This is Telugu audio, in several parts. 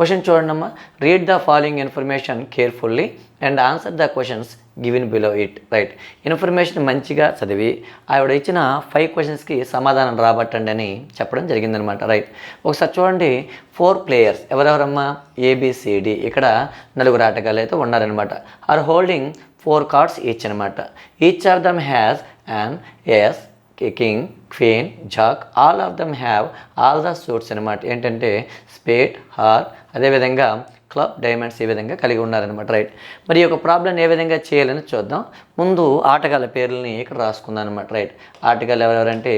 క్వశ్చన్ చూడండమ్మా. Read the following information carefully and answer the questions given below it right information మంచిగా చదివి ఆవిడ ఇచ్చిన ఫైవ్ క్వశ్చన్స్కి సమాధానం రాబట్టండి అని చెప్పడం జరిగిందనమాట రైట్ ఒకసారి చూడండి. Four players ఎవరెవరమ్మా? ఏబిసిడి ఇక్కడ నలుగురు ఆటగాళ్ళు అయితే ఉన్నారనమాట are holding four cards each అనమాట each of them has and ace king queen jack all of them have all the suits అనమాట ఏంటంటే స్పేట్ హార్ అదేవిధంగా క్లబ్ డైమండ్స్ ఈ విధంగా కలిగి ఉన్నారనమాట రైట్ మరి ఈ యొక్క ప్రాబ్లం ఏ విధంగా చేయాలని చూద్దాం. ముందు ఆటగాళ్ళ పేర్లని ఇక్కడ రాసుకుందాం అనమాట రైట్ ఆటగాళ్ళు ఎవరెవరంటే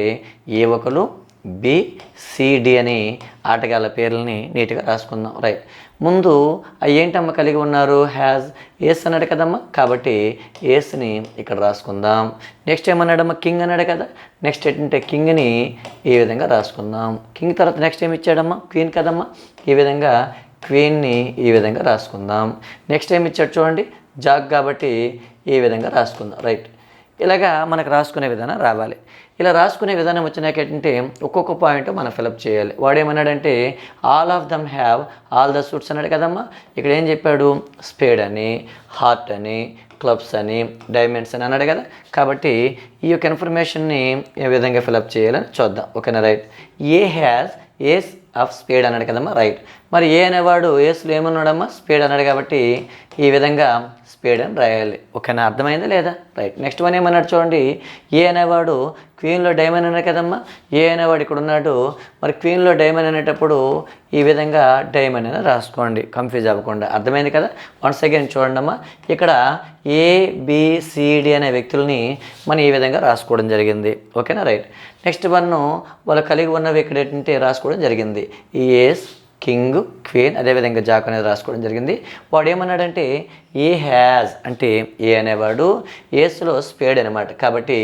ఏ ఒకరు బి సిడి అని ఆటగాళ్ళ పేర్లని నీట్గా రాసుకుందాం రైట్ ముందు అవి ఏంటమ్మ కలిగి ఉన్నారు? హ్యాజ్ ఏస్ అన్నాడు కదమ్మా. కాబట్టి ఏస్ని ఇక్కడ రాసుకుందాం. నెక్స్ట్ ఏమన్నాడమ్మా? కింగ్ అన్నాడు కదా. నెక్స్ట్ ఏంటంటే కింగ్ని ఈ విధంగా రాసుకుందాం. కింగ్ తర్వాత నెక్స్ట్ ఏమి ఇచ్చాడమ్మా? క్వీన్ కదమ్మా. ఈ విధంగా క్వీన్ని ఈ విధంగా రాసుకుందాం. నెక్స్ట్ ఏమి ఇచ్చాడు చూడండి. జాగ్ కాబట్టి ఈ విధంగా రాసుకుందాం. రైట్ ఇలాగా మనకు రాసుకునే విధానం రావాలి. ఇలా రాసుకునే విధానం వచ్చినాక ఏంటంటే ఒక్కొక్క పాయింట్ మనం ఫిలప్ చేయాలి. వాడు ఏమన్నాడంటే all of them have all the suits అన్నాడు కదమ్మా. ఇక్కడ ఏం చెప్పాడు? స్పేడ్ అని హార్ట్ అని క్లబ్స్ అని డైమండ్స్ అని అన్నాడు కదా. కాబట్టి ఈ యొక్క ఇన్ఫర్మేషన్ని ఏ విధంగా ఫిలప్ చేయాలని చూద్దాం. ఓకేనా right A has ace of spade అన్నాడు కదమ్మా రైట్. మరి ఏ అనేవాడు ఏస్లో ఏమన్నాడమ్మా? స్పీడ్ అన్నాడు కాబట్టి ఈ విధంగా స్పేడ్ అని రాయాలి. ఓకేనా? అర్థమైందా లేదా? రైట్. నెక్స్ట్ వన్ ఏమన్నాడు చూడండి ఏ అనేవాడు క్వీన్లో డైమండ్ అన్నాడు కదమ్మా? ఏ అనేవాడు ఇక్కడ ఉన్నాడు మరి క్వీన్లో డైమండ్ అనేటప్పుడు ఈ విధంగా డైమండ్ అని రాసుకోండి. కన్ఫ్యూజ్ అవ్వకుండా. అర్థమైంది కదా? వన్స్ అగైన్ చూడండి అమ్మా. ఇక్కడ ఏబిసిడి అనే వ్యక్తుల్ని మనం ఈ విధంగా రాసుకోవడం జరిగింది. ఓకేనా? రైట్. నెక్స్ట్ వన్ వాళ్ళు కలిగి ఉన్నవి ఇక్కడ ఏంటంటే రాసుకోవడం జరిగింది. ఈ ఏస్ కింగ్ క్వీన్ అదేవిధంగా జాక్ అనేది రాసుకోవడం జరిగింది. వాడు ఏమన్నాడంటే ఏ హ్యాజ్ అంటే ఏ అనేవాడు ఏసులో స్పేడ్ అనమాట కాబట్టి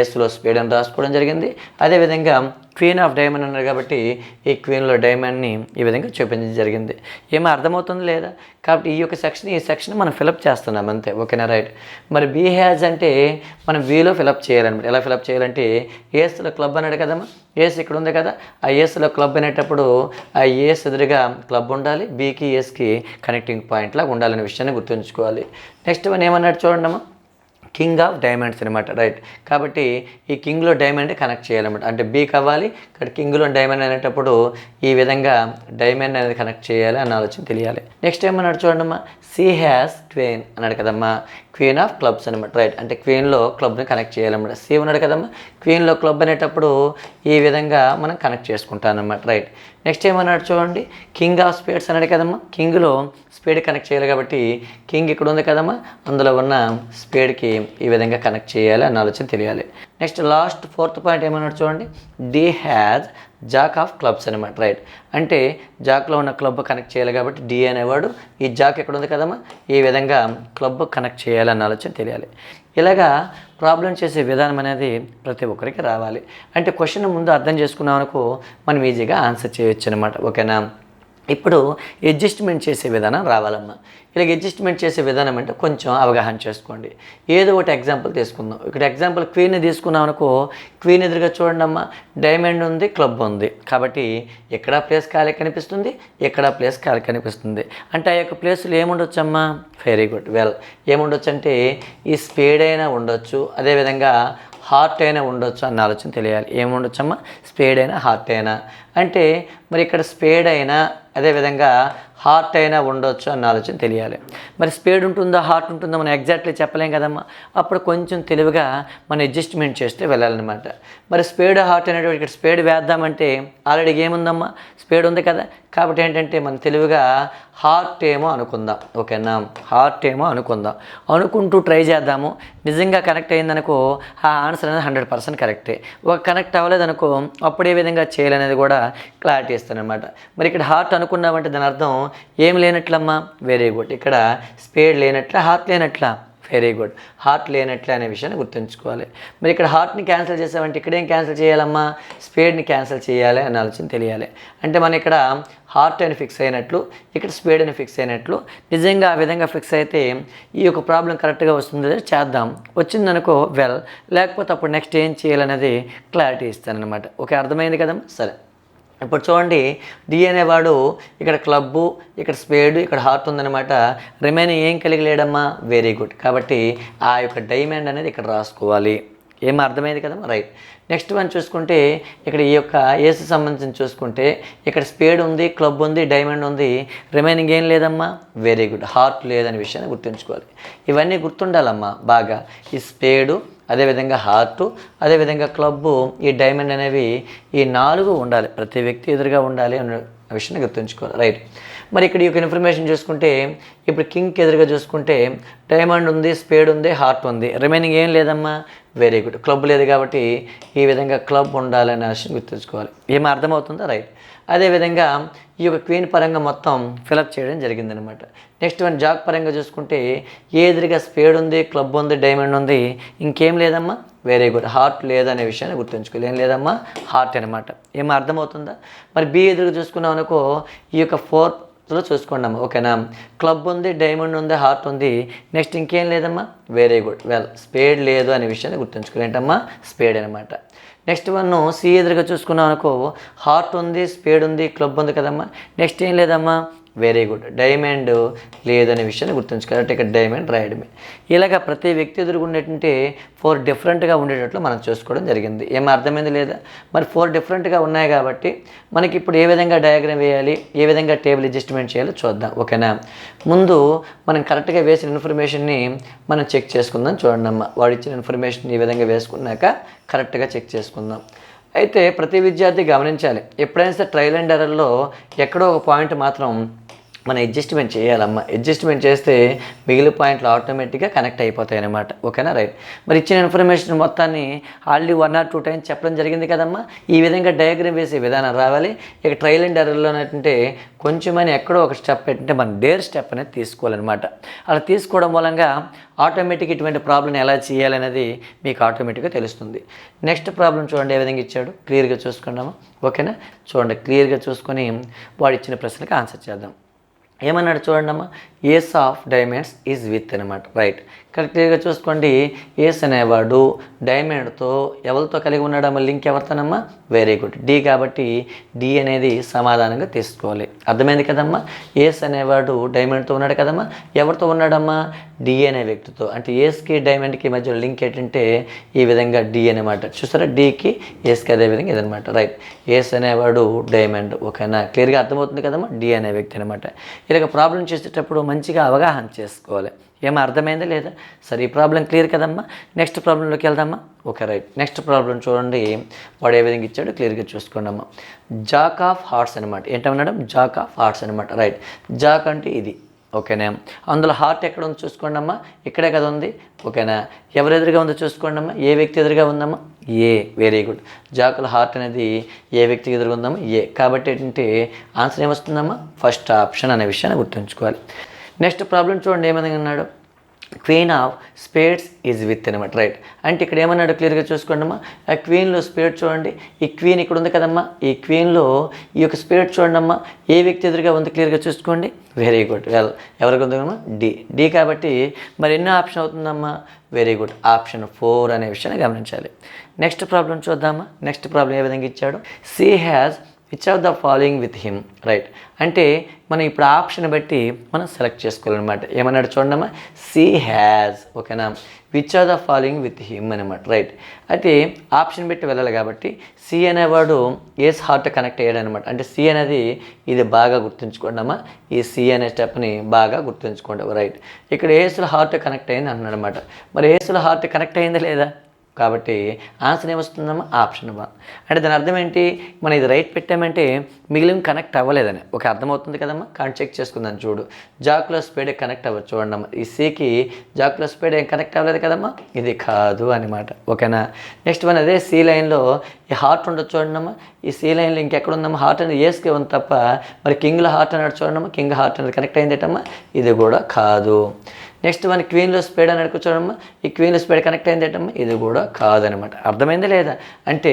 ఏసులో స్పేడ్ అని రాసుకోవడం జరిగింది. అదేవిధంగా క్వీన్ ఆఫ్ డైమండ్ అన్నారు కాబట్టి ఈ క్వీన్లో డైమండ్ని ఈ విధంగా చూపించడం జరిగింది. ఏమో అర్థమవుతుంది లేదా? కాబట్టి ఈ యొక్క సెక్షన్ ఈ సెక్షన్ మనం ఫిలప్ చేస్తున్నాం అంతే. ఓకేనా? రైట్. మరి బీ హ్యాజ్ అంటే మనం వీలో ఫిలప్ చేయాలన్నమాట. ఎలా ఫిలప్ చేయాలంటే ఏస్లో క్లబ్ అన్నాడు కదమ్మా? ఏస్ ఇక్కడ ఉంది కదా? ఆ ఏస్లో క్లబ్ అనేటప్పుడు ఆ ఏస్ ఎదురుగా క్లబ్ ఉండాలి బీకి ఏస్కి కనెక్టింగ్ పాయింట్ లాగా ఉండాలనే విషయాన్ని గుర్తుంచుకోవాలి. నెక్స్ట్ మనం ఏమన్నాడు చూడండమ్మా? కింగ్ ఆఫ్ డైమండ్స్ అనమాట రైట్ కాబట్టి ఈ కింగ్లో డైమండ్ కనెక్ట్ చేయాలన్నమాట. అంటే బీ కావాలి ఇక్కడ కింగ్లో డైమండ్ అనేటప్పుడు ఈ విధంగా డైమండ్ అనేది కనెక్ట్ చేయాలి అన్న ఆలోచన తెలియాలి. నెక్స్ట్ ఏమన్నాడు అమ్మా సి హ్యాస్ క్వీన్ అన్నాడు కదమ్మా. క్వీన్ ఆఫ్ క్లబ్స్ అనమాట రైట్ అంటే క్వీన్లో క్లబ్ని కనెక్ట్ చేయాలన్నమాట. సి ఉన్నాడు కదమ్మా? క్వీన్లో క్లబ్ అనేటప్పుడు ఈ విధంగా మనం కనెక్ట్ చేసుకుంటాం అనమాట రైట్ నెక్స్ట్ ఏమన్నాడు చూడండి? కింగ్ ఆఫ్ స్పేడ్స్ అన్నాడు కదమ్మా? కింగ్లో స్పేడ్ కనెక్ట్ చేయాలి కాబట్టి కింగ్ ఇక్కడ ఉంది కదమ్మా? అందులో ఉన్న స్పేడ్కి ఈ విధంగా కనెక్ట్ చేయాలి అన్న ఆలోచన తెలియాలి. నెక్స్ట్ లాస్ట్ ఫోర్త్ పాయింట్ ఏమన్నాడు చూడండి? D has jack of clubs అనమాట రైట్. అంటే జాక్లో ఉన్న క్లబ్ కనెక్ట్ చేయాలి కాబట్టి డి అనేవాడు ఈ జాక్ ఎక్కడ ఉంది కదమ్మా? ఈ విధంగా క్లబ్ కనెక్ట్ చేయాలన్న ఆలోచన తెలియాలి. ఇలాగా ప్రాబ్లం చేసే విధానం అనేది ప్రతి ఒక్కరికి రావాలి. అంటే క్వశ్చన్ ముందు అర్థం చేసుకున్నాం అనుకో మనం ఈజీగా ఆన్సర్ చేయొచ్చు అనమాట ఓకేనా? ఇప్పుడు అడ్జస్ట్మెంట్ చేసే విధానం రావాలమ్మా. ఇలాగ అడ్జస్ట్మెంట్ చేసే విధానం అంటే కొంచెం అవగాహన చేసుకోండి. ఏదో ఒకటి ఎగ్జాంపుల్ తీసుకుందాం. ఇక్కడ ఎగ్జాంపుల్ క్వీన్ తీసుకున్నాం అనుకో క్వీన్ ఎదురుగా చూడండి అమ్మ డైమండ్ ఉంది క్లబ్ ఉంది. కాబట్టి ఎక్కడ ప్లేస్ ఖాళీ కనిపిస్తుంది ఎక్కడ ప్లేస్ ఖాళీ కనిపిస్తుంది. అంటే ఆ యొక్క ప్లేస్లో ఏముండొచ్చమ్మా వెరీ గుడ్ వెల్ ఏముండొచ్చు అంటే ఈ స్పేడ్ అయినా ఉండొచ్చు అదేవిధంగా హార్ట్ అయినా ఉండొచ్చు అన్న ఆలోచన తెలియాలి. ఏముండొచ్చమ్మా స్పేడ్ అయినా హార్ట్ అయినా. అంటే మరి ఇక్కడ స్పేడ్ అయినా అదేవిధంగా హార్ట్ అయినా ఉండొచ్చు అన్న ఆలోచన తెలియాలి. మరి స్పీడ్ ఉంటుందా హార్ట్ ఉంటుందా మనం ఎగ్జాక్ట్లీ చెప్పలేం కదమ్మా. అప్పుడు కొంచెం తెలివిగా మనం అడ్జస్ట్మెంట్ చేస్తే వెళ్ళాలన్నమాట. మరి స్పీడ్ హార్ట్ అనేటువంటి ఇక్కడ స్పేడ్ వేద్దామంటే ఆల్రెడీ ఏముందమ్మా స్పీడ్ ఉంది కదా. కాబట్టి ఏంటంటే మనం తెలివిగా హార్ట్ ఏమో అనుకుందాం. ఓకేనా? హార్ట్ ఏమో అనుకుందాం. అనుకుంటూ ట్రై చేద్దాము. నిజంగా కనెక్ట్ అయిందనుకో ఆ ఆన్సర్ అనేది హండ్రెడ్ పర్సెంట్ కరెక్టే. ఒక కనెక్ట్ అవ్వలేదనుకో అప్పుడు ఏ విధంగా చేయాలనేది కూడా క్లారిటీ ఇస్తాను అనమాట మరి ఇక్కడ హార్ట్ అనుకున్నామంటే దాని అర్థం ఏం లేనట్లమ్మా? వెరీ గుడ్ ఇక్కడ స్పేడ్ లేనట్ల హార్ట్ లేనట్లా? వెరీ గుడ్ హార్ట్ లేనట్లే అనే విషయాన్ని గుర్తుంచుకోవాలి. మరి ఇక్కడ హార్ట్ని క్యాన్సిల్ చేసామంటే ఇక్కడ ఏం క్యాన్సిల్ చేయాలమ్మా? స్పేడ్ని క్యాన్సిల్ చేయాలి అనే ఆలోచన తెలియాలి. అంటే మనం ఇక్కడ హార్ట్ అని ఫిక్స్ అయినట్లు ఇక్కడ స్పీడ్ అని ఫిక్స్ అయినట్లు నిజంగా ఆ విధంగా ఫిక్స్ అయితే ఈ యొక్క ప్రాబ్లం కరెక్ట్గా వస్తుంది చేద్దాం. వచ్చిందనుకో వెల్ లేకపోతే అప్పుడు నెక్స్ట్ ఏం చేయాలనేది క్లారిటీ ఇస్తానమాట ఓకే అర్థమైంది కదమ్మా సరే. ఇప్పుడు చూడండి డి అనేవాడు ఇక్కడ క్లబ్బు ఇక్కడ స్పేడ్ ఇక్కడ హార్ట్ ఉందన్నమాట. రిమైనింగ్ ఏం కలిగి లేడమ్మా వెరీ గుడ్ కాబట్టి ఆ యొక్క డైమండ్ అనేది ఇక్కడ రాసుకోవాలి. ఏం అర్థమైంది కదమ్మా రైట్ నెక్స్ట్ వన్ చూసుకుంటే ఇక్కడ ఈ యొక్క ఏసు సంబంధించి చూసుకుంటే ఇక్కడ స్పేడ్ ఉంది క్లబ్ ఉంది డైమండ్ ఉంది. రిమైనింగ్ ఏం లేదమ్మా? వెరీ గుడ్ హార్ట్ లేదనే విషయాన్ని గుర్తుంచుకోవాలి. ఇవన్నీ గుర్తుండాలమ్మా బాగా. ఈ స్పేడు అదేవిధంగా హార్టు అదేవిధంగా క్లబ్బు ఈ డైమండ్ అనేవి ఈ నాలుగు ఉండాలి. ప్రతి వ్యక్తి ఎదురుగా ఉండాలి అనే విషయాన్ని గుర్తుంచుకోవాలి. రైట్ మరి ఇక్కడ ఈ యొక్క ఇన్ఫర్మేషన్ చూసుకుంటే ఇప్పుడు కింగ్కి ఎదురుగా చూసుకుంటే డైమండ్ ఉంది స్పేడ్ ఉంది హార్ట్ ఉంది. రిమైనింగ్ ఏం లేదమ్మా? వెరీ గుడ్ క్లబ్ లేదు కాబట్టి ఈ విధంగా క్లబ్ ఉండాలనే విషయం గుర్తుంచుకోవాలి. ఏం అర్థమవుతుందో రైట్. అదేవిధంగా ఈ యొక్క క్వీన్ పరంగా మొత్తం ఫిలప్ చేయడం జరిగిందనమాట నెక్స్ట్ వన్ జాక్ పరంగా చూసుకుంటే ఏ ఎదురుగా స్పేడ్ ఉంది క్లబ్ ఉంది డైమండ్ ఉంది ఇంకేం లేదమ్మా? వెరీ గుడ్ హార్ట్ లేదనే విషయాన్ని గుర్తుంచుకోవాలి. ఏం లేదమ్మా? హార్ట్ అనమాట ఏం అర్థమవుతుందా? మరి బి ఎదురుగా చూసుకున్నాం అనుకో ఈ యొక్క ఫోర్త్లో చూసుకోండి అమ్మా ఓకేనా? క్లబ్ ఉంది డైమండ్ ఉంది హార్ట్ ఉంది. నెక్స్ట్ ఇంకేం లేదమ్మా? వెరీ గుడ్ వెల్ స్పేడ్ లేదు అనే విషయాన్ని గుర్తుంచుకోవాలి. ఏంటమ్మా? స్పేడ్ అనమాట నెక్స్ట్ వన్ సి ఎదురుగా చూసుకున్నాం అనుకో హార్ట్ ఉంది స్పేడ్ ఉంది క్లబ్ ఉంది కదమ్మా. నెక్స్ట్ ఏం లేదమ్మా? వెరీ గుడ్ డైమండ్ లేదనే విషయాన్ని గుర్తుంచుకోవాలి. అంటే ఇక్కడ డైమండ్ రాయడమే ఇలాగ ప్రతి వ్యక్తి ఎదురుగుండేటంటే ఫోర్ డిఫరెంట్గా ఉండేటట్లు మనం చూసుకోవడం జరిగింది. ఏం అర్థమైంది లేదా? మరి ఫోర్ డిఫరెంట్గా ఉన్నాయి కాబట్టి మనకి ఇప్పుడు ఏ విధంగా డయాగ్రామ్ వేయాలి? ఏ విధంగా టేబుల్ అడ్జస్ట్మెంట్ చేయాలో చూద్దాం. ఓకేనా? ముందు మనం కరెక్ట్గా వేసిన ఇన్ఫర్మేషన్ని మనం చెక్ చేసుకుందాం. చూడండి అమ్మ. వాడు ఇచ్చిన ఇన్ఫర్మేషన్ ఈ విధంగా వేసుకున్నాక కరెక్ట్గా చెక్ చేసుకుందాం. అయితే ప్రతి విద్యార్థి గమనించాలి. ఎప్పుడైనా సరే ట్రయల్ అండ్ ఎర్రర్లో ఎక్కడో ఒక పాయింట్ మాత్రం మనం అడ్జస్ట్మెంట్ చేయాలమ్మా. అడ్జస్ట్మెంట్ చేస్తే మిగిలిన పాయింట్లు ఆటోమేటిక్గా కనెక్ట్ అయిపోతాయి అనమాట ఓకేనా రైట్ మరి ఇచ్చిన ఇన్ఫర్మేషన్ మొత్తాన్ని already one or two times చెప్పడం జరిగింది కదమ్మా. ఈ విధంగా డయాగ్రామ్ వేసే విధానం రావాలి. ఇక ట్రయల్ అండ్ ఎర్రర్లో అంటే కొంచెమని ఎక్కడో ఒక స్టెప్ పెట్టింటే మనం డేర్ స్టెప్ అనేది తీసుకోవాలన్నమాట. అలా తీసుకోవడం మూలంగా ఆటోమేటిక్ ఇటువంటి ప్రాబ్లం ఎలా చేయాలనేది మీకు ఆటోమేటిక్గా తెలుస్తుంది. నెక్స్ట్ ప్రాబ్లం చూడండి ఏ విధంగా ఇచ్చాడు. క్లియర్గా చూసుకున్నాము ఓకేనా చూడండి క్లియర్గా చూసుకొని వాడు ఇచ్చిన ప్రశ్నకి ఆన్సర్ చేద్దాం. ఏమన్నాడు చూడండి అమ్మ ace of diamonds is with అనమాట. రైట్ క్లియర్గా చూసుకోండి. ఏస్ అనేవాడు డైమండ్తో ఎవరితో కలిగి ఉన్నాడమ్మా లింక్ ఎవరితోనమ్మా? వెరీ గుడ్ డి కాబట్టి డి అనేది సమాధానంగా తీసుకోవాలి. అర్థమైంది కదమ్మా? ఏస్ అనేవాడు డైమండ్తో ఉన్నాడు కదమ్మా? ఎవరితో ఉన్నాడమ్మా? డి అనే వ్యక్తితో. అంటే ఏస్కి డైమండ్కి మధ్య లింక్ ఏంటంటే ఈ విధంగా డి అనమాట చూసారా? డికి ఏస్కి అదే విధంగా ఇదనమాట రైట్ ఏస్ అనేవాడు డైమండ్ ఓకేనా? క్లియర్గా అర్థమవుతుంది కదమ్మా? డి అనే వ్యక్తి అనమాట ఇలాగ ప్రాబ్లం చేసేటప్పుడు మంచిగా అవగాహన చేసుకోవాలి. ఏమో అర్థమైందా లేదా? సరే ఈ ప్రాబ్లం క్లియర్ కదమ్మా. నెక్స్ట్ ప్రాబ్లంలోకి వెళ్దామా? Okay right. నెక్స్ట్ ప్రాబ్లం చూడండి. వాడు ఏ విధంగా ఇచ్చాడో క్లియర్గా చూసుకోండి అమ్మా. జాక్ ఆఫ్ హార్ట్స్ అనమాట ఏంటన్నాడు జాక్ ఆఫ్ హార్ట్స్ అనమాట రైట్. జాక్ అంటే ఇది. ఓకేనా? అందులో హార్ట్ ఎక్కడ ఉందో చూసుకోండి అమ్మా. ఇక్కడే కదా ఉంది. ఓకేనా? ఎవరు ఎదురుగా ఉందో చూసుకోండి అమ్మా. ఏ వ్యక్తి ఎదురుగా ఉందమ్మా? ఏ. Very good. జాకుల హార్ట్ అనేది ఏ వ్యక్తికి ఎదురుగా ఉందమ్మా? ఏ. కాబట్టి ఏంటంటే ఆన్సర్ ఏమొస్తుందమ్మా ఫస్ట్ ఆప్షన్ అనే విషయాన్ని గుర్తుంచుకోవాలి. నెక్స్ట్ ప్రాబ్లం చూడండి ఏమని అన్నాడు? Queen of spades is with అనమాట రైట్ అంటే ఇక్కడ ఏమన్నాడు క్లియర్గా చూసుకోండి అమ్మా. ఆ క్వీన్లో స్పేడ్ చూడండి. ఈ క్వీన్ ఇక్కడ ఉంది కదమ్మా. ఈ క్వీన్లో ఈ యొక్క స్పేడ్ చూడండి అమ్మా. ఏ వ్యక్తి ఎదురుగా ఉంది క్లియర్గా చూసుకోండి? వెరీ గుడ్ వెల్ ఎవరికి ఉందమ్మా డి డి కాబట్టి మరి ఎన్నో ఆప్షన్ అవుతుందమ్మా? వెరీ గుడ్ ఆప్షన్ ఫోర్ అనే విషయాన్ని గమనించాలి. నెక్స్ట్ ప్రాబ్లం చూద్దామా? నెక్స్ట్ ప్రాబ్లం ఏ విధంగా ఇచ్చాడు? C has which of the following with him right అంటే మనం ఇప్పుడు ఆప్షన్ బట్టి మనం సెలెక్ట్ చేసుకోవాలన్నమాట. ఏమన్నాడు చూడమ్మా సి హ్యాజ్ ఓకేనా which are the following with him అనమాట రైట్ అయితే ఆప్షన్ పెట్టి వెళ్ళాలి కాబట్టి సి అనేవాడు ఏస్ హార్ట్ కనెక్ట్ అయ్యాడు అనమాట అంటే సి అనేది ఇది బాగా గుర్తుంచుకోండి అమ్మా. ఈ సి అనే స్టెప్ని బాగా గుర్తుంచుకోండి రైట్ ఇక్కడ ఏసులో హార్ట్ కనెక్ట్ అయింది అన్నాడు అనమాట మరి ఏసులో హార్ట్ కనెక్ట్ అయిందా లేదా? కాబట్టి ఆన్సర్ ఏమొస్తుందమ్మా? Option one. అంటే దాని అర్థం ఏంటి? మనం ఇది రైట్ పెట్టామంటే మిగిలిన కనెక్ట్ అవ్వలేదని. ఒక అర్థమవుతుంది కదమ్మా? కానీ చెక్ చేసుకుందాం చూడు. జాకులో స్పీడ్ కనెక్ట్ అవ్వచ్చు చూడండి అమ్మా ఈ సీకి జాకులో స్పీడ్ ఏం కనెక్ట్ అవ్వలేదు కదమ్మా? ఇది కాదు అనమాట ఓకేనా? నెక్స్ట్ వన్ అదే సీ లైన్లో ఈ హార్ట్ ఉండొచ్చు చూడండి అమ్మా ఈ సీ లైన్లో ఇంకెక్కడ ఉందమ్మా హార్ట్ అనేది ఏస్కే ఉంది తప్ప మరి కింగ్లో హార్ట్ అన్నాడు చూడమ్మా కింగ్ హార్ట్ అనేది కనెక్ట్ అయిందేటమ్మా? ఇది కూడా కాదు. నెక్స్ట్ మన క్వీన్లో స్పీడ్ అని అడుగు ఈ క్వీన్లో స్పీడ్ కనెక్ట్ అయింది ఏంటమ్మా? ఇది కూడా కాదనమాట. అర్థమైందా లేదా? అంటే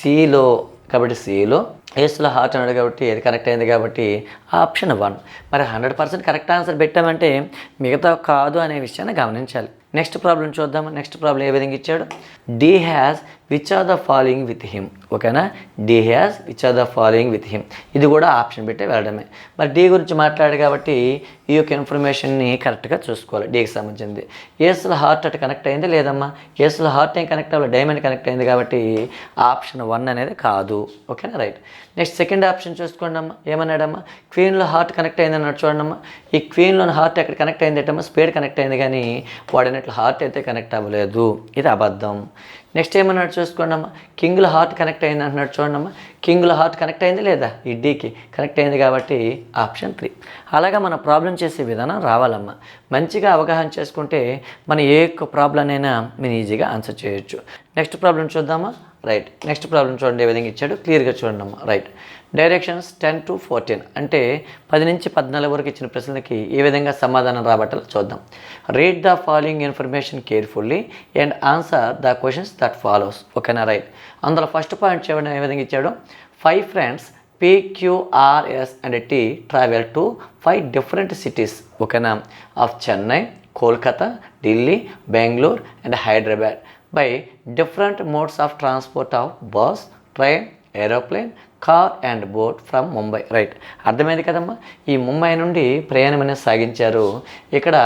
సిలో కాబట్టి సిలో ఏసులో హార్ట్ అన్నాడు కాబట్టి అది కనెక్ట్ అయింది కాబట్టి ఆప్షన్ వన్. మరి హండ్రెడ్ పర్సెంట్ కరెక్ట్ ఆన్సర్ పెట్టామంటే మిగతా కాదు అనే విషయాన్ని గమనించాలి. నెక్స్ట్ ప్రాబ్లం చూద్దాం. నెక్స్ట్ ప్రాబ్లం ఏ విధంగా ఇచ్చాడు? D has which are the following with him. ఓకేనా? D has which are the following with him. ఇది కూడా ఆప్షన్ పెట్టి వెళ్ళడమే. మరి డి గురించి మాట్లాడు కాబట్టి ఈ యొక్క ఇన్ఫర్మేషన్ని కరెక్ట్గా చూసుకోవాలి. డీకి సంబంధించింది. ఏసుల హార్ట్ అటు కనెక్ట్ అయింది లేదమ్మా? ఏసుల హార్ట్ ఏం కనెక్ట్ అవ్వాలి డైమండ్ కనెక్ట్ అయింది కాబట్టి ఆప్షన్ వన్ అనేది కాదు. ఓకేనా? రైట్. నెక్స్ట్ సెకండ్ ఆప్షన్ చూసుకోండి అమ్మా ఏమన్నాడమ్మా? క్వీన్లో హార్ట్ కనెక్ట్ అయింది అన్నాడు చూడండి ఈ క్వీన్లోని హార్ట్ ఎక్కడ కనెక్ట్ అయింది ఏంటమ్మా స్పీడ్ కనెక్ట్ అయింది కానీ వాడినట్లు హార్ట్ అయితే కనెక్ట్ అవ్వలేదు. ఇది అబద్ధం. నెక్స్ట్ ఏమన్నాడు చూసుకోండి అమ్మా కింగ్లో హార్ట్ కనెక్ట్ అయింది అంటున్నాడు చూడండి అమ్మా కింగ్లో హార్ట్ కనెక్ట్ అయింది లేదా? ఈ డీకి కనెక్ట్ అయింది కాబట్టి ఆప్షన్ త్రీ. అలాగా మన ప్రాబ్లం చేసే విధానం రావాలమ్మా. మంచిగా అవగాహన చేసుకుంటే మన ఏ ఒక్క ప్రాబ్లం అయినా మీరు ఈజీగా ఆన్సర్ చేయొచ్చు. నెక్స్ట్ ప్రాబ్లం చూద్దామా? రైట్ నెక్స్ట్ ప్రాబ్లం చూడండి ఏ విధంగా ఇచ్చాడు? క్లియర్గా చూడండి అమ్మ. Right directions ten to fourteen అంటే పది నుంచి పద్నాలుగు వరకు ఇచ్చిన ప్రశ్నలకి ఏ విధంగా సమాధానం రాబట్టాలో చూద్దాం. Read the following information carefully and answer the questions that follows ఓకేనా రైట్ అందులో ఫస్ట్ పాయింట్ చూడండి ఏ విధంగా ఇచ్చాడు? Five friends P Q R S and T travel to five different cities ఓకేనా of Chennai Kolkata Delhi Bengaluru and Hyderabad by different modes of transport of bus train aeroplane car and boat from Mumbai right అర్థమైంది కదమ్మా? ఈ ముంబై నుండి ప్రయాణం అనేది సాగించారు. ఇక్కడ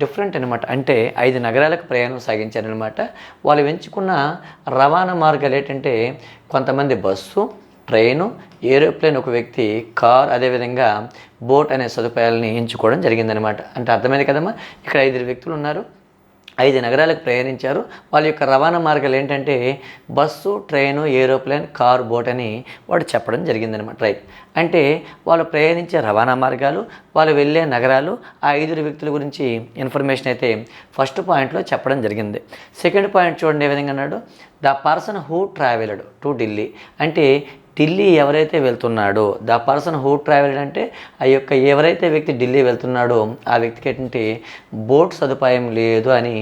డిఫరెంట్ అనమాట అంటే ఐదు నగరాలకు ప్రయాణం సాగించారనమాట వాళ్ళు ఎంచుకున్న రవాణా మార్గాలు ఏంటంటే కొంతమంది బస్సు ట్రైను ఏరోప్లేన్ ఒక వ్యక్తి కార్ అదేవిధంగా బోట్ అనే సదుపాయాలని ఎంచుకోవడం జరిగిందనమాట అంటే అర్థమైంది కదమ్మా? ఇక్కడ ఐదు వ్యక్తులు ఉన్నారు. ఐదు నగరాలకు ప్రయాణించారు. వాళ్ళ యొక్క రవాణా మార్గాలు ఏంటంటే bus train aeroplane car boat అని వాడు చెప్పడం జరిగిందనమాట రైట్. అంటే వాళ్ళు ప్రయాణించే రవాణా మార్గాలు వాళ్ళు వెళ్ళే నగరాలు ఆ ఐదుగురు వ్యక్తుల గురించి ఇన్ఫర్మేషన్ అయితే ఫస్ట్ పాయింట్లో చెప్పడం జరిగింది. సెకండ్ పాయింట్ చూడండి ఏ విధంగా అన్నాడు? The person who travelled to Delhi. అంటే ఢిల్లీ ఎవరైతే వెళ్తున్నాడో ద పర్సన్ హూ ట్రావెల్డ్ అంటే ఆ యొక్క ఎవరైతే వ్యక్తి ఢిల్లీ వెళ్తున్నాడో ఆ వ్యక్తికి ఏంటంటే బోట్ సదుపాయం లేదు అని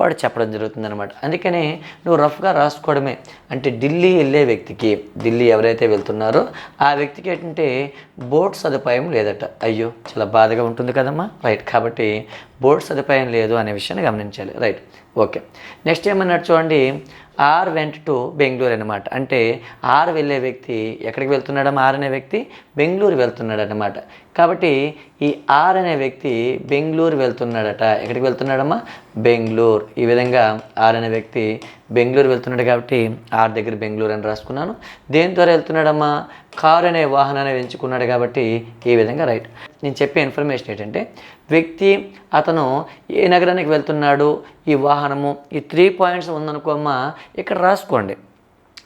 వాడు చెప్పడం జరుగుతుందనమాట అందుకని నువ్వు రఫ్గా రాసుకోవడమే. అంటే ఢిల్లీ వెళ్ళే వ్యక్తికి ఢిల్లీ ఎవరైతే వెళ్తున్నారో ఆ వ్యక్తికి ఏంటంటే బోట్ సదుపాయం లేదట. అయ్యో చాలా బాధగా ఉంటుంది కదమ్మా. రైట్ కాబట్టి బోట్ సదుపాయం లేదు అనే విషయాన్ని గమనించాలి. Right okay. నెక్స్ట్ ఏమన్నాడు చూడండి ఆర్ వెంట్ టు బెంగళూరు అనమాట అంటే ఆర్ వెళ్ళే వ్యక్తి ఎక్కడికి వెళ్తున్నాడమ్మా ఆర్ అనే వ్యక్తి బెంగళూరు వెళ్తున్నాడు అనమాట కాబట్టి ఈ ఆర్ అనే వ్యక్తి బెంగళూరు వెళ్తున్నాడట. ఎక్కడికి వెళ్తున్నాడమ్మా? బెంగళూరు. ఈ విధంగా ఆర్ అనే వ్యక్తి బెంగళూరు వెళ్తున్నాడు కాబట్టి ఆర్ దగ్గర బెంగళూరు అని రాసుకున్నాను. దేని ద్వారా వెళ్తున్నాడమ్మా? కారు అనే వాహనాన్ని ఎంచుకున్నాడు కాబట్టి ఈ విధంగా రైట్. నేను చెప్పే ఇన్ఫర్మేషన్ ఏంటంటే వ్యక్తి అతను ఏ నగరానికి వెళ్తున్నాడు? ఈ వాహనము ఈ త్రీ పాయింట్స్ ఉందనుకోమ్మా ఇక్కడ రాసుకోండి.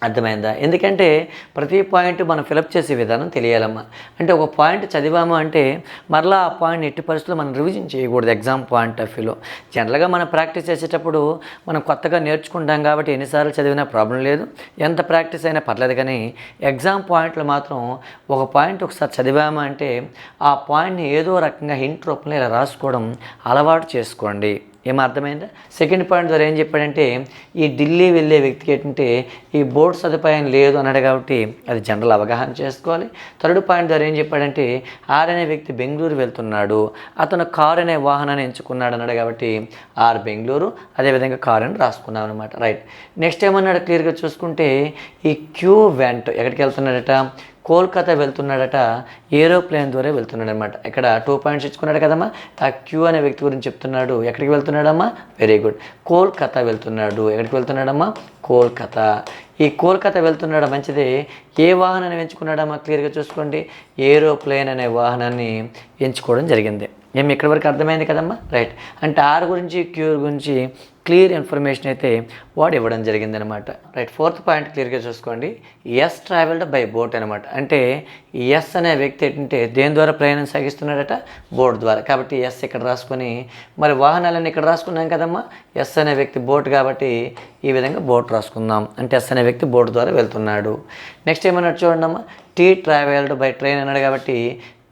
అర్థమైందా? ఎందుకంటే ప్రతి పాయింట్ మనం ఫిలప్ చేసే విధానం తెలియాలమ్మా. అంటే ఒక పాయింట్ చదివాము అంటే మరలా ఆ పాయింట్ ఎట్టి పరిస్థితుల్లో మనం రివిజన్ చేయకూడదు ఎగ్జామ్ పాయింట్ ఆఫ్ వ్యూలో. జనరల్గా మనం ప్రాక్టీస్ చేసేటప్పుడు మనం కొత్తగా నేర్చుకుంటాం కాబట్టి ఎన్నిసార్లు చదివినా ప్రాబ్లం లేదు. ఎంత ప్రాక్టీస్ అయినా పర్లేదు కానీ ఎగ్జామ్ పాయింట్లో మాత్రం ఒక పాయింట్ ఒకసారి చదివాము అంటే ఆ పాయింట్ని ఏదో రకంగా హింట్ రూపంలో ఇలా రాసుకోవడం అలవాటు చేసుకోండి. ఏం అర్థమైందా? సెకండ్ పాయింట్ ద్వారా ఏం చెప్పాడంటే ఈ ఢిల్లీ వెళ్ళే వ్యక్తికి ఏంటంటే ఈ బోర్డు సదుపాయం లేదు అన్నాడు కాబట్టి అది జనరల్ అవగాహన చేసుకోవాలి. థర్డ్ పాయింట్ ద్వారా ఏం చెప్పాడంటే ఆర్ అనే వ్యక్తి బెంగళూరు వెళ్తున్నాడు. అతను కార్ అనే వాహనాన్ని ఎంచుకున్నాడు అన్నాడు కాబట్టి ఆర్ బెంగళూరు అదేవిధంగా కార్ అని రాసుకున్నాం అనమాట రైట్ నెక్స్ట్ ఏమన్నాడు? క్లియర్గా చూసుకుంటే ఈ క్యూ వెంట్ ఎక్కడికి వెళ్తున్నాడట? కోల్కతా వెళ్తున్నాడట ఏరోప్లేన్ ద్వారా వెళ్తున్నాడు అనమాట ఇక్కడ టూ పాయింట్స్ ఇచ్చుకున్నాడు కదమ్మా? ఆ క్యూ అనే వ్యక్తి గురించి చెప్తున్నాడు. ఎక్కడికి వెళ్తున్నాడమ్మా? Very good. కోల్కతా వెళ్తున్నాడు. ఎక్కడికి వెళ్తున్నాడమ్మా? కోల్కతా. ఈ కోల్కతా వెళ్తున్నాడు మంచిదే. ఏ వాహనాన్ని ఎంచుకున్నాడమ్మా? క్లియర్గా చూసుకోండి. ఏరోప్లేన్ అనే వాహనాన్ని ఎంచుకోవడం జరిగింది. మేము ఇక్కడి వరకు అర్థమైంది కదమ్మా? రైట్ అంటే ఆర్ గురించి క్యూర్ గురించి క్లియర్ ఇన్ఫర్మేషన్ అయితే వాడు ఇవ్వడం జరిగిందనమాట రైట్ ఫోర్త్ పాయింట్ క్లియర్గా చూసుకోండి. ఎస్ ట్రావెల్డ్ బై బోట్ అనమాట. అంటే ఎస్ అనే వ్యక్తి ఏంటంటే దేని ద్వారా ప్రయాణం సాగిస్తున్నాడట? బోట్ ద్వారా. కాబట్టి ఎస్ ఇక్కడ రాసుకొని మరి వాహనాలన్నీ ఇక్కడ రాసుకున్నాం కదమ్మా? ఎస్ అనే వ్యక్తి బోట్ కాబట్టి ఈ విధంగా బోట్ రాసుకుందాం. అంటే ఎస్ అనే వ్యక్తి బోట్ ద్వారా వెళ్తున్నాడు. నెక్స్ట్ ఏమన్నాడు చూడండి అమ్మా టీ ట్రావెల్డ్ బై ట్రైన్ అన్నాడు కాబట్టి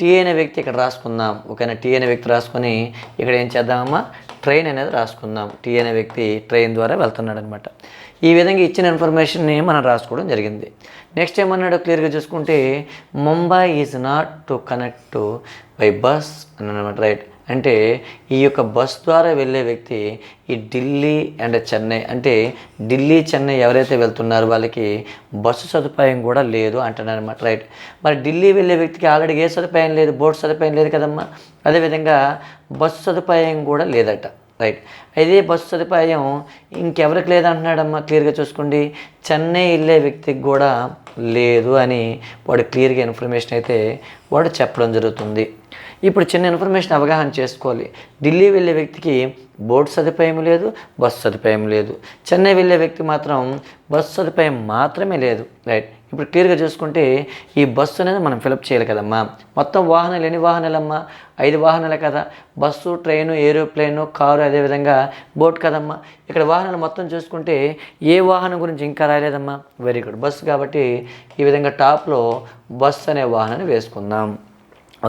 టీ అనే వ్యక్తి ఇక్కడ రాసుకుందాం. ఓకేనా? టీ అనే వ్యక్తి రాసుకొని ఇక్కడ ఏం చేద్దామమ్మా? ట్రైన్ అనేది రాసుకుందాం. టీ అనే వ్యక్తి ట్రైన్ ద్వారా వెళ్తున్నాడు అనమాట ఈ విధంగా ఇచ్చిన ఇన్ఫర్మేషన్ని మనం రాసుకోవడం జరిగింది. నెక్స్ట్ ఏమన్నాడో క్లియర్గా చూసుకుంటే Mumbai is not to connect to by bus అని అనమాట రైట్. అంటే ఈ యొక్క బస్ ద్వారా వెళ్ళే వ్యక్తి ఈ ఢిల్లీ అండ్ చెన్నై అంటే ఢిల్లీ చెన్నై ఎవరైతే వెళ్తున్నారో వాళ్ళకి బస్సు సదుపాయం కూడా లేదు అంటున్నారన్నమాట రైట్. మరి ఢిల్లీ వెళ్ళే వ్యక్తికి ఆల్రెడీ ఏ సదుపాయం లేదు బోట్ సదుపాయం లేదు కదమ్మా. అదేవిధంగా బస్సు సదుపాయం కూడా లేదట రైట్. అయితే బస్సు సదుపాయం ఇంకెవరికి లేదంటున్నాడమ్మా క్లియర్గా చూసుకోండి. చెన్నై వెళ్ళే వ్యక్తికి కూడా లేదు అని వాడు క్లియర్గా ఇన్ఫర్మేషన్ అయితే వాడు చెప్పడం జరుగుతుంది. ఇప్పుడు చిన్న ఇన్ఫర్మేషన్ అవగాహన చేసుకోవాలి. ఢిల్లీ వెళ్ళే వ్యక్తికి బోట్ సదుపాయం లేదు బస్సు సదుపాయం లేదు. చెన్నై వెళ్ళే వ్యక్తి మాత్రం బస్సు సదుపాయం మాత్రమే లేదు. రైట్ ఇప్పుడు క్లియర్గా చూసుకుంటే ఈ బస్సు అనేది మనం ఫిలప్ చేయాలి కదమ్మా. మొత్తం వాహనాలు ఎన్ని వాహనాలమ్మా? ఐదు వాహనాలే కదా. బస్సు ట్రైను ఏరోప్లేను కారు అదేవిధంగా బోట్ కదమ్మా. ఇక్కడ వాహనాలు మొత్తం చూసుకుంటే ఏ వాహనం గురించి ఇంకా రాలేదమ్మా వెరీ గుడ్ బస్సు కాబట్టి ఈ విధంగా టాప్లో బస్సు అనే వాహనాన్ని వేసుకుందాం.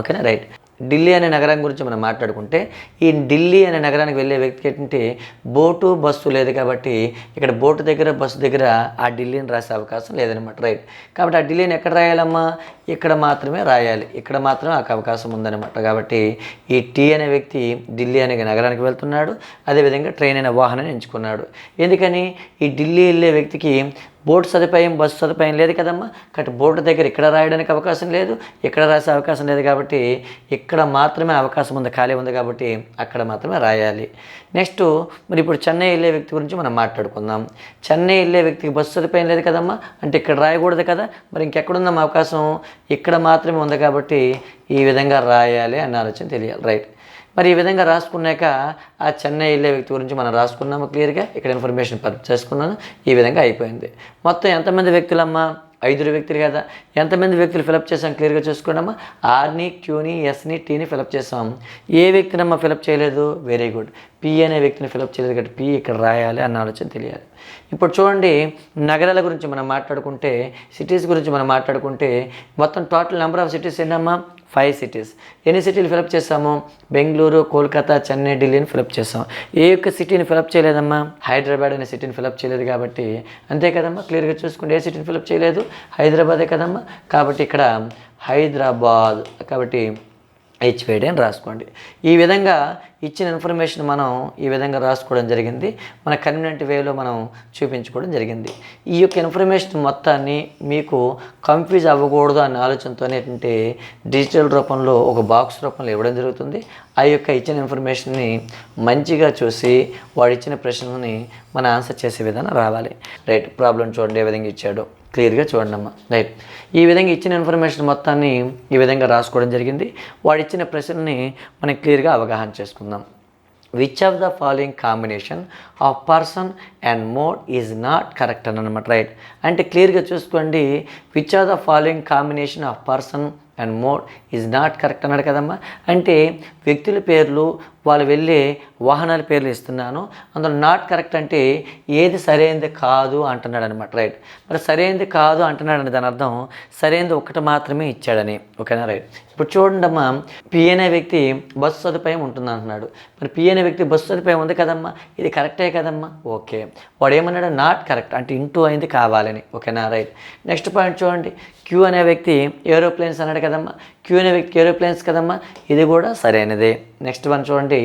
ఓకేనా? రైట్ ఢిల్లీ అనే నగరం గురించి మనం మాట్లాడుకుంటే ఈ ఢిల్లీ అనే నగరానికి వెళ్ళే వ్యక్తికి ఏంటంటే బోటు బస్సు లేదు కాబట్టి ఇక్కడ బోటు దగ్గర బస్సు దగ్గర ఆ ఢిల్లీని రాసే అవకాశం లేదనమాట రైట్. కాబట్టి ఆ ఢిల్లీని ఎక్కడ రాయాలమ్మా? ఇక్కడ మాత్రమే రాయాలి. ఇక్కడ మాత్రమే ఆ అవకాశం ఉందన్నమాట. కాబట్టి ఈ టీ అనే వ్యక్తి ఢిల్లీ అనే నగరానికి వెళ్తున్నాడు. అదేవిధంగా ట్రైన్ అనే వాహనాన్ని ఎంచుకున్నాడు. ఎందుకని? ఈ ఢిల్లీ వెళ్ళే వ్యక్తికి బోట్ సదుపాయం బస్సు సదుపాయం లేదు కదమ్మా. కాబట్టి బోర్డు దగ్గర ఇక్కడ రాయడానికి అవకాశం లేదు. ఇక్కడ రాసే అవకాశం లేదు కాబట్టి ఇక్కడ మాత్రమే అవకాశం ఉంది ఖాళీ ఉంది కాబట్టి అక్కడ మాత్రమే రాయాలి. నెక్స్ట్ మరి ఇప్పుడు చెన్నై వెళ్ళే వ్యక్తి గురించి మనం మాట్లాడుకుందాం. చెన్నై వెళ్ళే వ్యక్తికి బస్సు సదుపాయం లేదు కదమ్మా. అంటే ఇక్కడ రాయకూడదు కదా. మరి ఇంకెక్కడుందాం అవకాశం? ఇక్కడ మాత్రమే ఉంది కాబట్టి ఈ విధంగా రాయాలి అన్న ఆలోచన తెలియాలి. రైట్ మరి ఈ విధంగా రాసుకున్నాక ఆ చెన్నై వెళ్ళే వ్యక్తి గురించి మనం రాసుకున్నాము క్లియర్గా ఇక్కడ ఇన్ఫర్మేషన్ పర్ చేసుకున్నాను. ఈ విధంగా అయిపోయింది. మొత్తం ఎంతమంది వ్యక్తులమ్మా? ఐదుగురు వ్యక్తులు కదా? ఎంతమంది వ్యక్తులు ఫిలప్ చేసాం క్లియర్గా చూసుకోండమ్మా. ఆర్ని క్యూని ఎస్ని టీని ఫిలప్ చేసాం ఏ వ్యక్తినమ్మా ఫిలప్ చేయలేదు? వెరీ గుడ్ పి అనే వ్యక్తిని ఫిలప్ చేయలేదు కాబట్టి పి ఇక్కడ రాయాలి అన్న ఆలోచన తెలియాలి. ఇప్పుడు చూడండి నగరాల గురించి మనం మాట్లాడుకుంటే సిటీస్ గురించి మనం మాట్లాడుకుంటే మొత్తం టోటల్ నెంబర్ ఆఫ్ సిటీస్ ఏంటమ్మా ఫైవ్ సిటీస్ ఎన్ని సిటీలు ఫిలప్ చేసాము బెంగళూరు కోల్కతా చెన్నై ఢిల్లీని ఫిలప్ చేసాం ఏ ఒక్క సిటీని ఫిలప్ చేయలేదమ్మా? హైదరాబాద్ అనే సిటీని ఫిలప్ చేయలేదు కాబట్టి. అంతే కదమ్మా? క్లియర్గా చూసుకుంటే ఏ సిటీని ఫిలప్ చేయలేదు? హైదరాబాదే కదమ్మా? కాబట్టి ఇక్కడ హైదరాబాద్ కాబట్టి హెచ్వేడి అని రాసుకోండి. ఈ విధంగా ఇచ్చిన ఇన్ఫర్మేషన్ మనం ఈ విధంగా రాసుకోవడం జరిగింది. మన కన్వీనెంట్ వేలో మనం చూపించుకోవడం జరిగింది. ఈ యొక్క ఇన్ఫర్మేషన్ మొత్తాన్ని మీకు కన్ఫ్యూజ్ అవ్వకూడదు అనే ఆలోచనతో ఏంటంటే డిజిటల్ రూపంలో ఒక బాక్స్ రూపంలో ఇవ్వడం జరుగుతుంది. ఆ యొక్క ఇచ్చిన ఇన్ఫర్మేషన్ని మంచిగా చూసి వాడు ఇచ్చిన ప్రశ్నని మన ఆన్సర్ చేసే విధానం రావాలి. రైట్ ప్రాబ్లం చూడండి ఏ విధంగా ఇచ్చాడో. క్లియర్గా చూడండి అమ్మా. రైట్. ఈ విధంగా ఇచ్చిన ఇన్ఫర్మేషన్ మొత్తాన్ని ఈ విధంగా రాసుకోవడం జరిగింది. వాడు ఇచ్చిన ప్రశ్నని మనం క్లియర్గా అవగాహన చేసుకుందాం. Which of the following combination of person and mode is not correct అని అనమాట రైట్ అంటే క్లియర్గా చూసుకోండి. Which of the following combination of person and mode is not correct అన్నాడు కదమ్మా? అంటే వ్యక్తుల పేర్లు వాళ్ళు వెళ్ళే వాహనాల పేర్లు ఇస్తున్నాను. అందులో నాట్ కరెక్ట్ అంటే ఏది సరైనది కాదు అంటున్నాడు అనమాట రైట్. మరి సరైనది కాదు అంటున్నాడు దాని అర్థం సరైనది ఒకటి మాత్రమే ఇచ్చాడని ఓకేనా రైట్. ఇప్పుడు చూడండి అమ్మా పి అనే వ్యక్తి బస్సు సదుపాయం ఉంటుంది అంటున్నాడు మరి పి అనే వ్యక్తి బస్సు సదుపాయం ఉంది కదమ్మా? ఇది కరెక్టే కదమ్మా? ఓకే. వాడు ఏమన్నాడు నాట్ కరెక్ట్ అంటే ఇంటూ అయింది కావాలని ఓకేనా రైట్. నెక్స్ట్ పాయింట్ చూడండి. క్యూ అనే వ్యక్తి ఏరోప్లేన్స్ అన్నాడు కదమ్మా. క్యూ అనే వ్యక్తి ఏరోప్లేన్స్ కదమ్మా? ఇది కూడా సరైనదే నెక్స్ట్ వన్ చూడండి.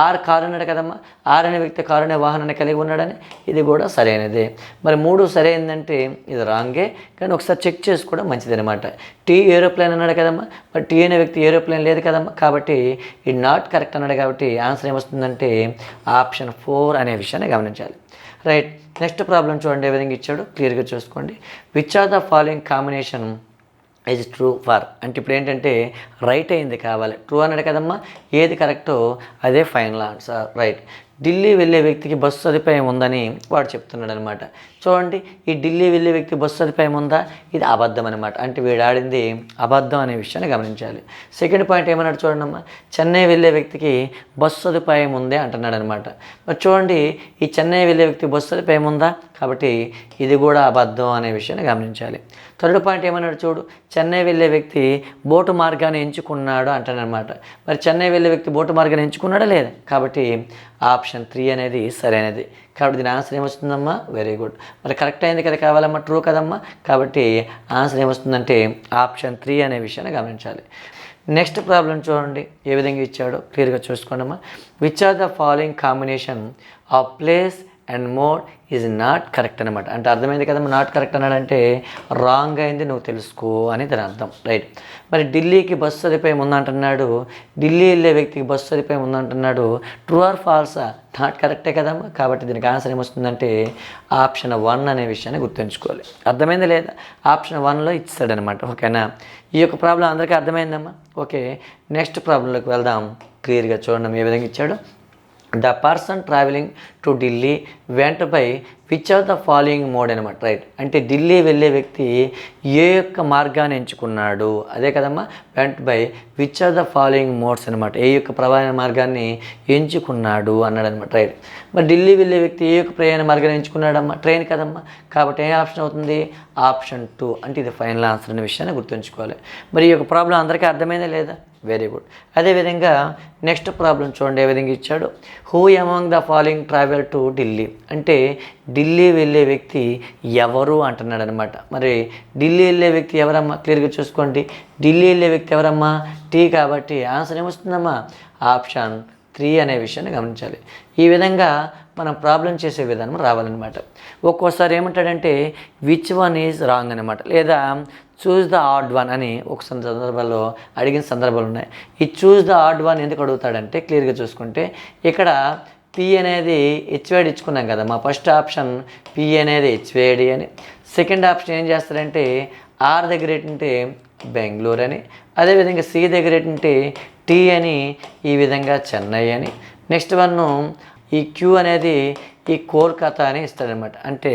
ఆర్ కారు ఉన్నాడు కదమ్మా ఆర్ అనే వ్యక్తి కారు అనే వాహనాన్ని కలిగి ఉన్నాడని ఇది కూడా సరైనదే. మరి మూడు సరైనదంటే ఇది రాంగే. కానీ ఒకసారి చెక్ చేసుకోవడం మంచిది అనమాట టీ ఏరోప్లేన్ అన్నాడు కదమ్మా. మరి టీ అనే వ్యక్తి ఏరోప్లేన్ లేదు కదమ్మా. కాబట్టి ఇది నాట్ కరెక్ట్ అన్నాడు కాబట్టి ఆన్సర్ ఏమొస్తుందంటే ఆప్షన్ ఫోర్ అనే విషయాన్ని గమనించాలి. రైట్ నెక్స్ట్ ప్రాబ్లం చూడండి. ఏ విధంగా ఇచ్చాడు క్లియర్గా చూసుకోండి. Which are the following combination is true for అంటే ఇప్పుడు ఏంటంటే రైట్ అయింది కావాలి. ట్రూ అన్నాడు కదమ్మా? ఏది కరెక్టో అదే ఫైనల్ ఆన్సర్ రైట్ ఢిల్లీ వెళ్ళే వ్యక్తికి బస్సు సదుపాయం ఉందని వాడు చెప్తున్నాడు అనమాట చూడండి ఈ ఢిల్లీ వెళ్ళే వ్యక్తి బస్సు సదుపాయం ఉందా? ఇది అబద్ధం అనమాట అంటే వీడాడింది అబద్ధం అనే విషయాన్ని గమనించాలి. సెకండ్ పాయింట్ ఏమన్నాడు చూడండి అమ్మా? చెన్నై వెళ్ళే వ్యక్తికి బస్సు సదుపాయం ఉందే అంటున్నాడు అనమాట మరి చూడండి ఈ చెన్నై వెళ్ళే వ్యక్తి బస్సు సదుపాయం ఉందా? కాబట్టి ఇది కూడా అబద్ధం అనే విషయాన్ని గమనించాలి. థర్డ్ పాయింట్ ఏమన్నాడు చూడు? చెన్నై వెళ్ళే వ్యక్తి బోటు మార్గాన్ని ఎంచుకున్నాడు అంటాడనమాట మరి చెన్నై వెళ్ళే వ్యక్తి బోటు మార్గాన్ని ఎంచుకున్నాడా లేదా? కాబట్టి ఆప్షన్ త్రీ అనేది సరైనది. కాబట్టి దీని ఆన్సర్ ఏమొస్తుందమ్మా? వెరీ గుడ్ మరి కరెక్ట్ అయింది కదా కావాలమ్మా? ట్రూ కదమ్మా? కాబట్టి ఆన్సర్ ఏమొస్తుందంటే ఆప్షన్ త్రీ అనే విషయాన్ని గమనించాలి. నెక్స్ట్ ప్రాబ్లం చూడండి. ఏ విధంగా ఇచ్చాడో క్లియర్గా చూసుకోండమ్మా. Which are the following combination of place and mode is not correct అనమాట అంటే అర్థమైంది కదా నాట్ కరెక్ట్ అన్నాడంటే రాంగ్ అయింది నువ్వు తెలుసుకో అని దాని అర్థం. రైట్ మరి ఢిల్లీకి బస్సు సదుపాయం ఉందంటున్నాడు ఢిల్లీ వెళ్ళే వ్యక్తికి బస్సు సదుపాయం ఉందంటున్నాడు ట్రూ ఆర్ ఫాల్సా నాట్ కరెక్టే కదమ్మా. కాబట్టి దీనికి ఆన్సర్ ఏమొస్తుందంటే ఆప్షన్ వన్ అనే విషయాన్ని గుర్తుంచుకోవాలి. అర్థమైంది లేదా? ఆప్షన్ వన్లో ఇచ్చాడనమాట ఓకేనా ఈ యొక్క ప్రాబ్లం అందరికీ అర్థమైందమ్మా. ఓకే నెక్స్ట్ ప్రాబ్లంలోకి వెళ్దాం. క్లియర్గా చూడండి ఏ విధంగా ఇచ్చాడు. The person travelling to Delhi went by which of the following mode అనమాట రైట్ అంటే ఢిల్లీ వెళ్ళే వ్యక్తి ఏ యొక్క మార్గాన్ని ఎంచుకున్నాడు? అదే కదమ్మా. Went by which of the following modes అనమాట ఏ యొక్క ప్రయాణ మార్గాన్ని ఎంచుకున్నాడు అన్నాడు అనమాట రైట్ మరి ఢిల్లీ వెళ్ళే వ్యక్తి ఏ యొక్క ప్రయాణ మార్గాన్ని ఎంచుకున్నాడమ్మా? ట్రైన్ కదమ్మా. కాబట్టి ఏ ఆప్షన్ అవుతుంది? ఆప్షన్ టూ అంటే ఇది ఫైనల్ ఆన్సర్ అనే విషయాన్ని గుర్తుంచుకోవాలి. మరి ఈ యొక్క ప్రాబ్లం అందరికీ అర్థమైందా లేదా? వెరీ గుడ్ అదేవిధంగా నెక్స్ట్ ప్రాబ్లం చూడండి. ఏ విధంగా ఇచ్చాడు? Who among the following travel to Delhi అంటే ఢిల్లీ వెళ్ళే వ్యక్తి ఎవరు అంటున్నాడు అనమాట మరి ఢిల్లీ వెళ్ళే వ్యక్తి ఎవరమ్మా? క్లియర్గా చూసుకోండి. ఢిల్లీ వెళ్ళే వ్యక్తి ఎవరమ్మా? టీ కాబట్టి ఆన్సర్ ఏమొస్తుందమ్మా? ఆప్షన్ త్రీ అనే విషయాన్ని గమనించాలి. ఈ విధంగా మనం ప్రాబ్లం చేసే విధానం రావాలన్నమాట. ఒక్కోసారి ఏమంటాడంటే విచ్ వన్ ఈజ్ రాంగ్ అనమాట లేదా చూస్ ద ఆడ్ వన్ అని ఒక సందర్భాల్లో అడిగిన సందర్భాలు ఉన్నాయి. ఈ చూస్ ద ఆడ్ వన్ ఎందుకు అడుగుతాడంటే క్లియర్గా చూసుకుంటే ఇక్కడ పి అనేది హెచ్వేడి ఇచ్చుకున్నాం కదా మా ఫస్ట్ ఆప్షన్ పి అనేది హెచ్వేడి అని. సెకండ్ ఆప్షన్ ఏం చేస్తారంటే ఆర్ దగ్గర ఏంటంటే బెంగళూరు అని. అదేవిధంగా సి దగ్గర ఏంటంటే టీ అని ఈ విధంగా చెన్నై అని. నెక్స్ట్ వన్ ఈ క్యూ అనేది ఈ కోల్కతా అని ఇస్తాడనమాట అంటే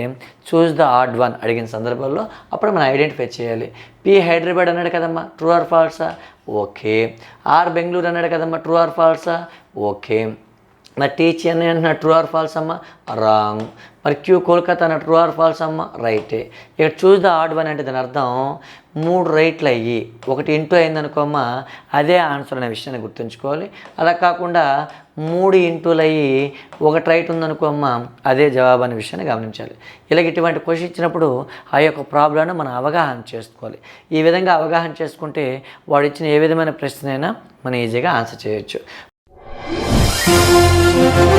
చూస్ ద ఆడ్ వన్ అడిగిన సందర్భంలో అప్పుడు మనం ఐడెంటిఫై చేయాలి. పి హైదరాబాద్ అన్నాడు కదమ్మా ట్రూ ఆర్ ఫాల్సా ఓకే. ఆర్ బెంగళూరు అన్నాడు కదమ్మా ట్రూ ఆర్ ఫాల్సా ఓకే. మరి టీ చెన్నై అంటున్న ట్రూ ఆర్ ఫాల్స్ అమ్మ? రాంగ్. మరి క్యూ కోల్కతా అన్న ట్రూ ఆర్ ఫాల్స్ అమ్మ? రైటే. ఇక్కడ చూస్ ద ఆడ్ వన్ అంటే దాని అర్థం? మూడు రైట్లు అయ్యి ఒకటి ఇంటూ అయిందనుకోమ్మా అదే ఆన్సర్ అనే విషయాన్ని గుర్తుంచుకోవాలి. అలా కాకుండా మూడు ఇంటూలు అయ్యి ఒకటి రైట్ ఉందనుకోమ్మా అదే జవాబు అనే విషయాన్ని గమనించాలి. ఇలాగ ఇటువంటి క్వశ్చన్ ఇచ్చినప్పుడు ఆ యొక్క ప్రాబ్లంను మనం అవగాహన చేసుకోవాలి. ఈ విధంగా అవగాహన చేసుకుంటే వాడు ఇచ్చిన ఏ విధమైన ప్రశ్న అయినా మనం ఈజీగా ఆన్సర్ చేయొచ్చు. Thank you.